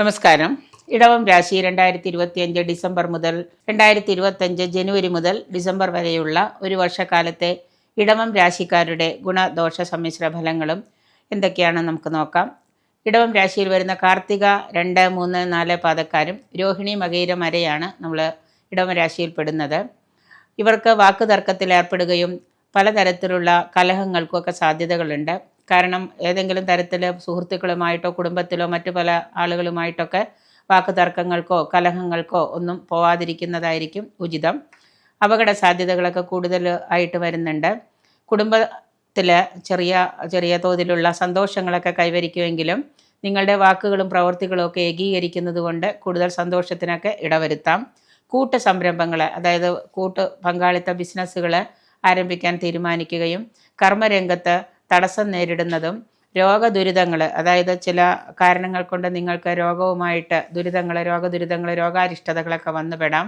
നമസ്കാരം. ഇടവം രാശി രണ്ടായിരത്തി ഇരുപത്തിയഞ്ച് ഡിസംബർ മുതൽ രണ്ടായിരത്തി ഇരുപത്തഞ്ച് ജനുവരി മുതൽ ഡിസംബർ വരെയുള്ള ഒരു വർഷക്കാലത്തെ ഇടവം രാശിക്കാരുടെ ഗുണദോഷ സമ്മിശ്ര ഫലങ്ങളും എന്തൊക്കെയാണെന്ന് നമുക്ക് നോക്കാം. ഇടവം രാശിയിൽ വരുന്ന കാർത്തിക രണ്ട് മൂന്ന് നാല് പാതക്കാരും രോഹിണി മകയിര മരയാണ് നമ്മൾ ഇടവം രാശിയിൽ പെടുന്നത്. ഇവർക്ക് വാക്കുതർക്കത്തിൽ ഏർപ്പെടുകയും പലതരത്തിലുള്ള കലഹങ്ങൾക്കൊക്കെ സാധ്യതകളുണ്ട്. കാരണം ഏതെങ്കിലും തരത്തിൽ സുഹൃത്തുക്കളുമായിട്ടോ കുടുംബത്തിലോ മറ്റു പല ആളുകളുമായിട്ടൊക്കെ വാക്ക് തർക്കങ്ങൾക്കോ കലഹങ്ങൾക്കോ ഒന്നും പോവാതിരിക്കുന്നതായിരിക്കും ഉചിതം. അപകട സാധ്യതകളൊക്കെ കൂടുതൽ ആയിട്ട് വരുന്നുണ്ട്. കുടുംബത്തിൽ ചെറിയ ചെറിയ തോതിലുള്ള സന്തോഷങ്ങളൊക്കെ കൈവരിക്കുമെങ്കിലും നിങ്ങളുടെ വാക്കുകളും പ്രവൃത്തികളും ഒക്കെ ഏകീകരിക്കുന്നത് കൊണ്ട് കൂടുതൽ സന്തോഷത്തിനൊക്കെ ഇടവരുത്താം. കൂട്ട് സംരംഭങ്ങൾ അതായത് കൂട്ട് പങ്കാളിത്ത ബിസിനസ്സുകൾ ആരംഭിക്കാൻ തീരുമാനിക്കുകയും കർമ്മരംഗത്ത് തടസ്സം നേരിടുന്നതും രോഗദുരിതങ്ങൾ അതായത് ചില കാരണങ്ങൾ കൊണ്ട് നിങ്ങൾക്ക് രോഗവുമായിട്ട് ദുരിതങ്ങൾ രോഗദുരിതങ്ങൾ രോഗാരിഷ്ടതകളൊക്കെ വന്നുപെടാം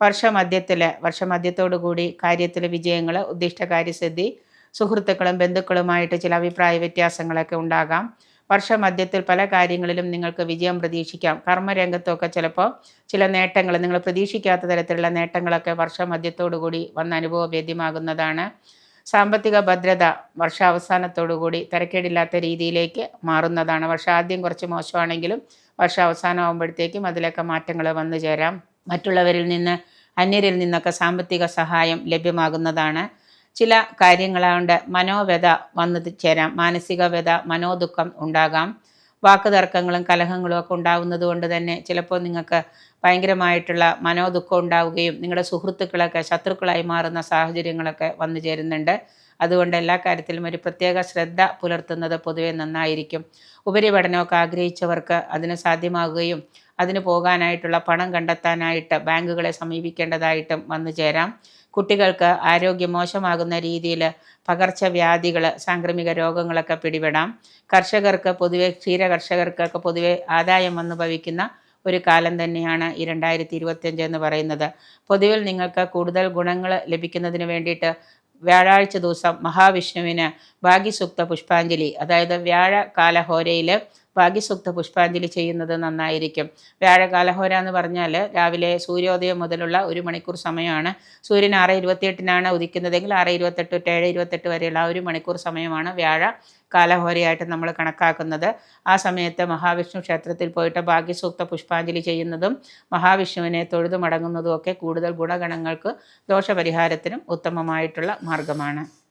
വർഷമധ്യത്തിൽ വർഷമധ്യത്തോടു കൂടി കാര്യത്തിൽ വിജയങ്ങൾ ഉദ്ദിഷ്ട കാര്യസിദ്ധി സുഹൃത്തുക്കളും ബന്ധുക്കളുമായിട്ട് ചില അഭിപ്രായ വ്യത്യാസങ്ങളൊക്കെ ഉണ്ടാകാം. വർഷമധ്യത്തിൽ പല കാര്യങ്ങളിലും നിങ്ങൾക്ക് വിജയം പ്രതീക്ഷിക്കാം. കർമ്മരംഗത്തൊക്കെ ചിലപ്പോൾ ചില നേട്ടങ്ങൾ നിങ്ങൾ പ്രതീക്ഷിക്കാത്ത തരത്തിലുള്ള നേട്ടങ്ങളൊക്കെ വർഷമധ്യത്തോടു കൂടി വന്ന് അനുഭവവേദ്യമാകുന്നതാണ് സാമ്പത്തിക ഭദ്രത വർഷാവസാനത്തോടുകൂടി തിരക്കേടില്ലാത്ത രീതിയിലേക്ക് മാറുന്നതാണ്. വർഷാദ്യം കുറച്ച് മോശമാണെങ്കിലും വർഷാവസാനമാകുമ്പോഴത്തേക്കും അതിലൊക്കെ മാറ്റങ്ങൾ വന്നു ചേരാം. മറ്റുള്ളവരിൽ നിന്ന് അന്യരിൽ നിന്നൊക്കെ സാമ്പത്തിക സഹായം ലഭ്യമാകുന്നതാണ്. ചില കാര്യങ്ങളുണ്ട് മനോവ്യത വന്നു ചേരാം. മാനസിക വ്യത മനോദുഃഖം ഉണ്ടാകാം. വാക്കുതർക്കങ്ങളും കലഹങ്ങളും ഒക്കെ ഉണ്ടാവുന്നത് കൊണ്ട് തന്നെ ചിലപ്പോൾ നിങ്ങൾക്ക് ഭയങ്കരമായിട്ടുള്ള മനോദുഃഖം ഉണ്ടാവുകയും നിങ്ങളുടെ സുഹൃത്തുക്കളൊക്കെ ശത്രുക്കളായി മാറുന്ന സാഹചര്യങ്ങളൊക്കെ വന്നു ചേരുന്നുണ്ട്. അതുകൊണ്ട് എല്ലാ കാര്യത്തിലും ഒരു പ്രത്യേക ശ്രദ്ധ പുലർത്തുന്നത് പൊതുവെ നന്നായിരിക്കും. ഉപരിപഠനമൊക്കെ ആഗ്രഹിച്ചവർക്ക് അതിന് സാധ്യമാകുകയും അതിന് പോകാനായിട്ടുള്ള പണം കണ്ടെത്താനായിട്ട് ബാങ്കുകളെ സമീപിക്കേണ്ടതായിട്ടും വന്നു ചേരാം. കുട്ടികൾക്ക് ആരോഗ്യം മോശമാകുന്ന രീതിയിൽ പകർച്ചവ്യാധികൾ സാംക്രമിക രോഗങ്ങളൊക്കെ പിടിപെടാം. കർഷകർക്ക് പൊതുവെ ക്ഷീര കർഷകർക്കൊക്കെ പൊതുവെ ആദായം വന്നു ഭവിക്കുന്ന ഒരു കാലം തന്നെയാണ് ഈ രണ്ടായിരത്തി ഇരുപത്തിയഞ്ച് എന്ന് പറയുന്നത്. പൊതുവിൽ നിങ്ങൾക്ക് കൂടുതൽ ഗുണങ്ങൾ ലഭിക്കുന്നതിന് വേണ്ടിയിട്ട് വ്യാഴാഴ്ച ദിവസം മഹാവിഷ്ണുവിന് ഭാഗ്യസുക്ത പുഷ്പാഞ്ജലി അതായത് വ്യാഴ കാലഹോരയിൽ ഭാഗ്യസൂക്ത പുഷ്പാഞ്ജലി ചെയ്യുന്നത് നന്നായിരിക്കും. വ്യാഴകാലഹോര എന്ന് പറഞ്ഞാൽ രാവിലെ സൂര്യോദയം മുതലുള്ള ഒരു മണിക്കൂർ സമയമാണ്. സൂര്യൻ ആറ് ഇരുപത്തിയെട്ടിനാണ് ഉദിക്കുന്നതെങ്കിൽ ആറ് ഇരുപത്തെട്ട് തൊട്ട് ഏഴ് ഇരുപത്തെട്ട് വരെയുള്ള ഒരു മണിക്കൂർ സമയമാണ് വ്യാഴ കാലഹോരയായിട്ട് നമ്മൾ കണക്കാക്കുന്നത്. ആ സമയത്ത് മഹാവിഷ്ണു ക്ഷേത്രത്തിൽ പോയിട്ട് ഭാഗ്യസൂക്ത പുഷ്പാഞ്ജലി ചെയ്യുന്നതും മഹാവിഷ്ണുവിനെ തൊഴുതു മടങ്ങുന്നതും ഒക്കെ കൂടുതൽ ഗുണഗണങ്ങൾക്ക് ദോഷപരിഹാരത്തിനും ഉത്തമമായിട്ടുള്ള മാർഗമാണ്.